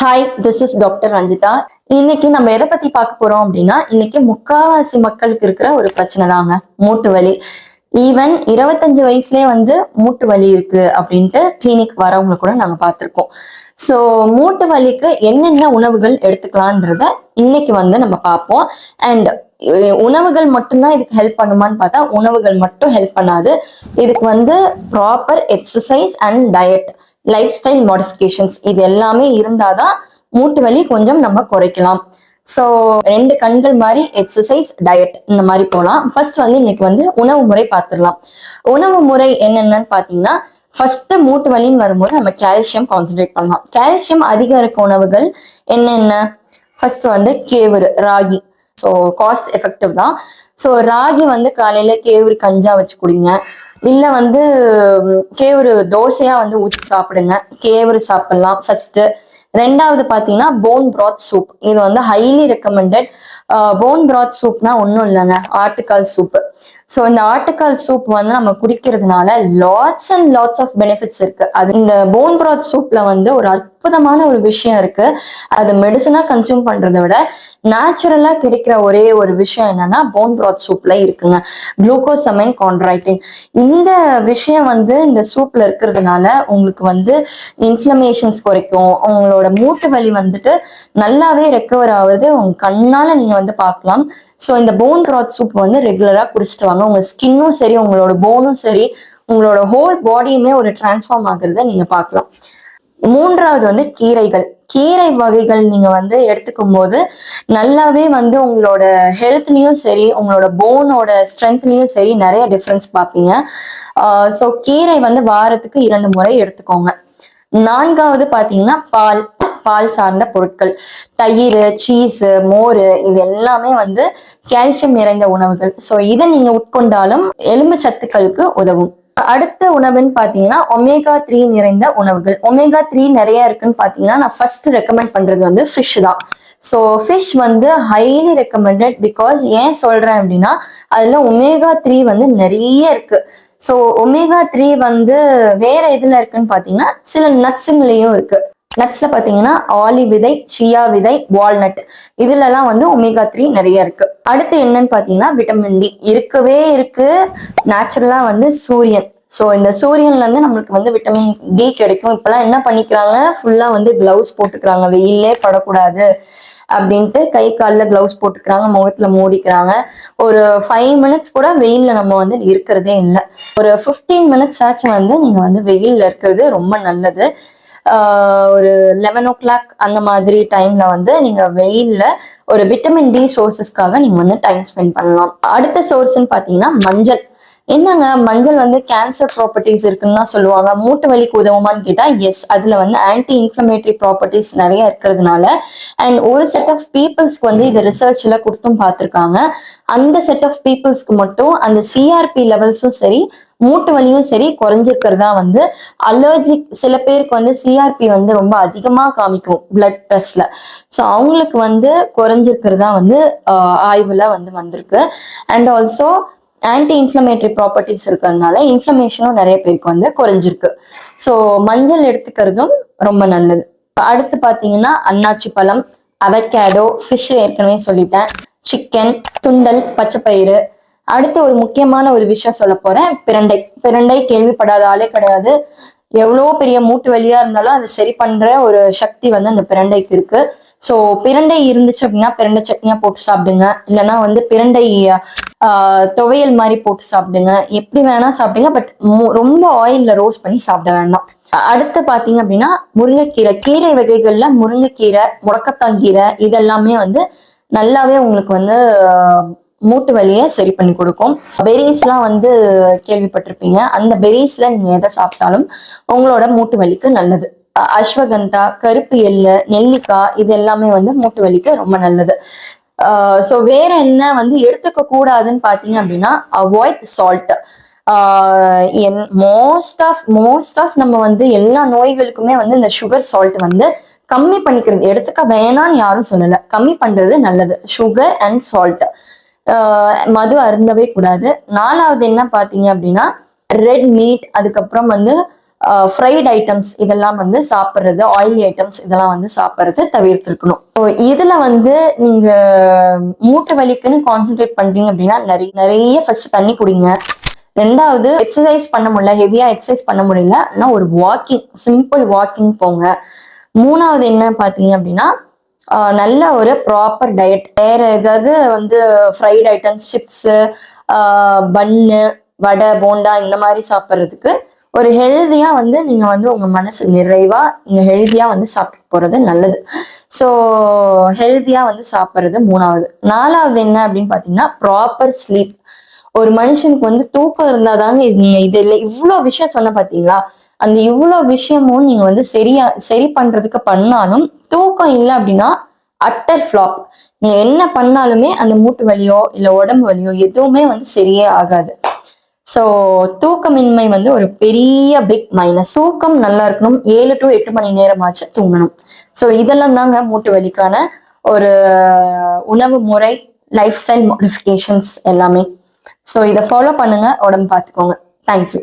Hi this is doctor Ranjitha இன்னைக்கு நம்ம எதை பத்தி பார்க்க போறோம் அப்படின்னா இன்னைக்கு முக்காவாசி மக்களுக்கு இருக்கிற ஒரு பிரச்சனை தாங்க மூட்டு வலி. ஈவன் இருபத்தஞ்சு வயசுலயே வந்து மூட்டு வலி இருக்கு அப்படின்ட்டு கிளினிக் வரவங்க கூட நாங்க பார்த்துருக்கோம். ஸோ மூட்டு வலிக்கு என்னென்ன உணவுகள் எடுத்துக்கலான்றத இன்னைக்கு வந்து நம்ம பார்ப்போம். அண்ட் உணவுகள் மட்டும்தான் இதுக்கு ஹெல்ப் பண்ணுமான்னு பார்த்தா உணவுகள் மட்டும் ஹெல்ப் பண்ணாது. இதுக்கு வந்து proper exercise and diet life style modifications இது எல்லாமே இருந்தாதான் மூட்டு வலி கொஞ்சம் நம்ம குறைக்கலாம். ஸோ ரெண்டு கண்கள் மாதிரி எக்ஸசைஸ் டயட் இந்த மாதிரி போகலாம் ஃபர்ஸ்ட் வந்து இன்னைக்கு வந்து உணவு முறை பார்த்துடலாம். உணவு முறை என்னென்னு பார்த்தீங்கன்னா ஃபர்ஸ்ட் மூட்டு வலின்னு வரும்போது நம்ம கால்சியம் கான்சென்ட்ரேட் பண்ணலாம். கால்சியம் அதிகம் இருக்க உணவுகள் என்னென்ன? ஃபர்ஸ்ட் வந்து கேவுரு ராகி. ஸோ காஸ்ட் எஃபெக்டிவ் தான். ஸோ ராகி வந்து காலையில கேவுரு கஞ்சா வச்சு குடிங்க. இல்ல வந்து கேவுரு தோசையா வந்து ஊற்றி சாப்பிடுங்க. கேவுரு சாப்பிடலாம் ஃபர்ஸ்ட் ரெண்டாவது பாத்தீங்கன்னா போன் பிராத் சூப் இது வந்து ஹைலி ரெக்கமெண்டட் போன் பிராத் சூப்னா ஒன்றும் இல்லைங்க ஆட்டுக்கால் சூப் ஸோ இந்த ஆட்டுக்கால் சூப் வந்து நம்ம குடிக்கிறதுனால lots and lots of benefits இருக்கு. அது இந்த போன் பிராத் சூப்ல வந்து ஒரு அற்புதமான ஒரு விஷயம் இருக்கு. அது மெடிசனா கன்சியூம் பண்றதை விட நேச்சுரலா கிடைக்கிற ஒரே ஒரு விஷயம் என்னன்னா போன் ப்ராத் சூப்ல இருக்குங்க. குளுக்கோசமைன் கான்ட்ராக்டின் இந்த விஷயம் வந்து இந்த சூப்ல இருக்கிறதுனால உங்களுக்கு வந்து இன்ஃப்ளமேஷன்ஸ் குறைக்கும். உங்களோட மூட்டு வலி வந்துட்டு நல்லாவே ரெக்கவர் ஆகுறது உங்க கண்ணால நீங்க வந்து பார்க்கலாம். ஸோ இந்த போன் ப்ராத் சூப் வந்து ரெகுலரா குடிச்சிட்டு வாங்க. உங்க ஸ்கின்னும் சரி உங்களோட போனும் சரி உங்களோட ஹோல் பாடியுமே ஒரு டிரான்ஸ்ஃபார்ம் ஆகுறத நீங்க பார்க்கலாம். மூன்றாவது வந்து கீரைகள். கீரை வகைகள் நீங்க வந்து எடுத்துக்கும் போது நல்லாவே வந்து உங்களோட ஹெல்த்லயும் சரி உங்களோட போனோட ஸ்ட்ரென்த்லயும் சரி நிறைய டிஃப்ரென்ஸ் பார்ப்பீங்க. ஸோ கீரை வந்து வாரத்துக்கு இரண்டு முறை எடுத்துக்கோங்க. நான்காவது பாத்தீங்கன்னா பால் பால் சார்ந்த பொருட்கள். தயிர் சீஸ் மோர் இது எல்லாமே வந்து கால்சியம் நிறைந்த உணவுகள். ஸோ இதை நீங்க உட்கொண்டாலும் எலும்பு சத்துக்களுக்கு உதவும். அடுத்த உணவுன்னு பாத்தீங்கன்னா ஒமேகா த்ரீ நிறைந்த உணவுகள். ஒமேகா த்ரீ நிறைய இருக்குன்னு பாத்தீங்கன்னா நான் ஃபர்ஸ்ட் ரெக்கமெண்ட் பண்றது வந்து ஃபிஷ் தான். ஸோ ஃபிஷ் வந்து ஹைலி ரெக்கமெண்டட் பிகாஸ் ஏன் சொல்றேன் அப்படின்னா அதுல ஒமேகா த்ரீ வந்து நிறைய இருக்கு. ஸோ ஒமேகா த்ரீ வந்து வேற எதுல இருக்குன்னு பாத்தீங்கன்னா சில நட்ஸுங்களையும் இருக்கு. நட்ஸ்ல பாத்தீங்கன்னா ஆலி விதை சியா விதை வால்நட் இதுலலாம் வந்து ஒமேகா த்ரீ நிறைய இருக்கு. அடுத்து என்னன்னு பாத்தீங்கன்னா விட்டமின் டி இருக்கவே இருக்கு. நேச்சுரலா வந்து சூரியன். ஸோ இந்த சூரியன்ல இருந்து நம்மளுக்கு வந்து விட்டமின் டி கிடைக்கும். இப்பெல்லாம் என்ன பண்ணிக்கிறாங்க? ஃபுல்லா வந்து கிளவுஸ் போட்டுக்கிறாங்க. வெயிலே படக்கூடாது அப்படின்ட்டு கை காலில் கிளவுஸ் போட்டுக்கிறாங்க. முகத்துல மூடிக்கிறாங்க. ஒரு ஃபைவ் மினிட்ஸ் கூட வெயில்ல நம்ம வந்து இருக்கிறதே இல்லை. ஒரு ஃபிஃப்டீன் மினிட்ஸ் ஆச்சும் வந்து நீங்க வந்து வெயில்ல இருக்கிறது ரொம்ப நல்லது. ஒரு லெவன் ஓ கிளாக் அந்த மாதிரி டைம்ல வந்து நீங்க வெயில்ல ஒரு விட்டமின் டி சோர்சஸ்க்காக நீங்க வந்து டைம் ஸ்பெண்ட் பண்ணலாம். அடுத்த சோர்ஸ்ன்னு பாத்தீங்கன்னா மஞ்சள். என்னங்க மஞ்சள் வந்து கேன்சர் ப்ராப்பர்ட்டிஸ் இருக்குன்னு தான் சொல்லுவாங்க. மூட்டு வலிக்கு உதவுமான்னு கேட்டா எஸ் அதுல வந்து ஆன்டி இன்ஃப்ளமேட்டரி ப்ராப்பர்ட்டிஸ் நிறைய இருக்கிறதுனால அண்ட் ஒரு செட் ஆஃப் பீப்புள்ஸ்க்கு வந்து இது ரிசர்ச்ல கொடுத்தும் பார்த்திருக்காங்க. அந்த செட் ஆஃப் பீப்புள்ஸ்க்கு மட்டும் அந்த சிஆர்பி லெவல்ஸும் சரி மூட்டு வலியும் சரி குறைஞ்சிருக்கிறதா வந்து அலர்ஜிக் சில பேருக்கு வந்து சிஆர்பி வந்து ரொம்ப அதிகமா காமிக்கும் பிளட் டெஸ்ட்ல ஸோ அவங்களுக்கு வந்து குறைஞ்சிருக்கிறதா வந்து ஆய்வில் ஆய்வுல வந்து வந்திருக்கு. And also anti inflammatory properties இருக்கிறதுனால இன்ஃப்ளமேஷனும் நிறைய பேருக்கு வந்து குறைஞ்சிருக்கு. ஸோ மஞ்சள் எடுத்துக்கிறதும் ரொம்ப நல்லது. அடுத்து பார்த்தீங்கன்னா அன்னாச்சி பழம் அவகேடோ ஃபிஷ் ஏற்கனவே சொல்லிட்டேன். சிக்கன் துண்டல் பச்சைப்பயிறு. அடுத்து ஒரு முக்கியமான ஒரு விஷயம் சொல்ல போறேன். பிரண்டை. பிரண்டை கேள்விப்படாத ஆளே கிடையாது. எவ்வளோ பெரிய மூட்டு வழியா இருந்தாலும் அதை சரி பண்ற ஒரு சக்தி வந்து அந்த பிரண்டைக்கு இருக்கு. ஸோ பிரண்டை இருந்துச்சு அப்படின்னா பிரண்டை சட்னியா போட்டு சாப்பிடுங்க. இல்லைன்னா வந்து பிரண்டை துவையல் மாதிரி போட்டு சாப்பிடுங்க. எப்படி வேணா சாப்பிடுங்க பட் ரொம்ப ஆயில்ல ரோஸ்ட் பண்ணி சாப்பிட வேண்டாம். அடுத்து பாத்தீங்க அப்படின்னா முருங்கைக்கீரை கீரை வகைகள்ல முருங்கைக்கீரை முடக்கத்தாங்கீரை இதெல்லாமே வந்து நல்லாவே உங்களுக்கு வந்து மூட்டு வலியை சரி பண்ணி கொடுக்கும். பெரிஸ்லாம் வந்து கேள்விப்பட்டிருப்பீங்க. அந்த பெரிஸ்ல நீங்க எதை சாப்பிட்டாலும் உங்களோட மூட்டு வலிக்கு நல்லது. அஸ்வகந்தா கருப்பு எள்ளு நெல்லிக்காய் இது எல்லாமே வந்து மூட்டு வலிக்கு ரொம்ப நல்லது. ஸோ வேற என்ன வந்து எடுத்துக்க கூடாதுன்னு பார்த்தீங்க அப்படின்னா avoid salt and most of most of நம்ம வந்து எல்லா நோய்களுக்குமே வந்து இந்த சுகர் சால்ட் வந்து கம்மி பண்ணிக்கிறது எடுத்துக்க வேணாம்னு யாரும் சொல்லல. கம்மி பண்றது நல்லது. சுகர் அண்ட் சால்ட் மது அருந்தவே கூடாது. நாலாவது என்ன பார்த்தீங்க அப்படின்னா ரெட் மீட் அதுக்கப்புறம் வந்து ஃப்ரைட் ஐட்டம்ஸ் இதெல்லாம் வந்து சாப்பிட்றது ஆயிலி ஐட்டம்ஸ் இதெல்லாம் வந்து சாப்பிட்றது தவிர்த்திருக்கணும். ஸோ இதுல வந்து நீங்க மூட்டு வலிக்குன்னு கான்சென்ட்ரேட் பண்றீங்க அப்படின்னா நிறைய நிறைய ஃபர்ஸ்ட் தண்ணி குடிங்க. ரெண்டாவது எக்ஸசைஸ் பண்ண முடியல ஹெவியா எக்ஸசைஸ் பண்ண முடியல ஆனால் ஒரு வாக்கிங் சிம்பிள் வாக்கிங் போங்க. மூணாவது என்ன பார்த்தீங்க அப்படின்னா நல்ல ஒரு ப்ராப்பர் டயட் வேற ஏதாவது வந்து fried items chips bun vada bonda இந்த மாதிரி சாப்பிட்றதுக்கு ஒரு ஹெல்தியா வந்து நீங்க வந்து உங்க மனசு நிறைவா நீங்க ஹெல்தியா வந்து சாப்பிட்டு போறது நல்லது. ஸோ ஹெல்தியா வந்து சாப்பிட்றது மூணாவது. நாலாவது என்ன அப்படின்னு பார்த்தீங்கன்னா ப்ராப்பர் ஸ்லீப் ஒரு மனுஷனுக்கு வந்து தூக்கம் இருந்தாதாங்க நீங்க இது இல்லை இவ்வளோ விஷயம் சொன்ன பார்த்தீங்களா? அந்த இவ்வளோ விஷயமும் நீங்க வந்து சரியா சரி பண்றதுக்கு பண்ணாலும் தூக்கம் இல்லை அப்படின்னா அட்டர் ஃப்ளாப் நீங்க என்ன பண்ணாலுமே அந்த மூட்டு வலியோ இல்லை உடம்பு வலியோ எதுவுமே வந்து சரியே ஆகாது. ஸோ தூக்கமின்மை வந்து ஒரு பெரிய பிக் மைனஸ் தூக்கம் நல்லா இருக்கணும். ஏழு டு எட்டு மணி நேரமாச்சு தூங்கணும். ஸோ இதெல்லாம் தாங்க மூட்டு வலிக்கான ஒரு உணவு முறை லைஃப் ஸ்டைல் மாடிஃபிகேஷன்ஸ் எல்லாமே. ஸோ இதை ஃபாலோ பண்ணுங்க. உடம்பு பார்த்துக்கோங்க. தேங்க்யூ